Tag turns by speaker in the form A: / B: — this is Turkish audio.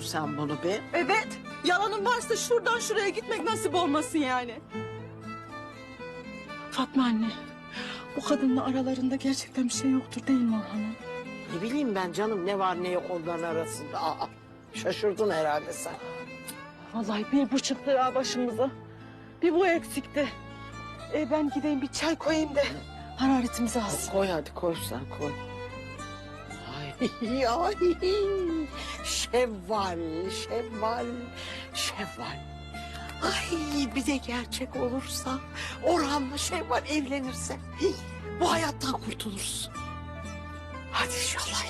A: diyorsun sen bunu be?
B: Evet. Yalanın varsa şuradan şuraya gitmek nasip olmasın yani. Fatma anne. Bu kadınla aralarında gerçekten bir şey yoktur değil mi Orhan'ım?
A: Ne bileyim ben canım ne var ne yok onların arasında. Aa, şaşırdın herhalde sen.
B: Vallahi bir bu çıktı ya başımıza. Bir bu eksikti. E ben gideyim bir çay koyayım da hararetimizi alsın.
A: Koy hadi koy sen koy. Ay, ay. Şevval, şevval, şevval. Ay bir de gerçek olursa Orhan'la Şevval evlenirse bu hayattan kurtulursun. Hadi inşallah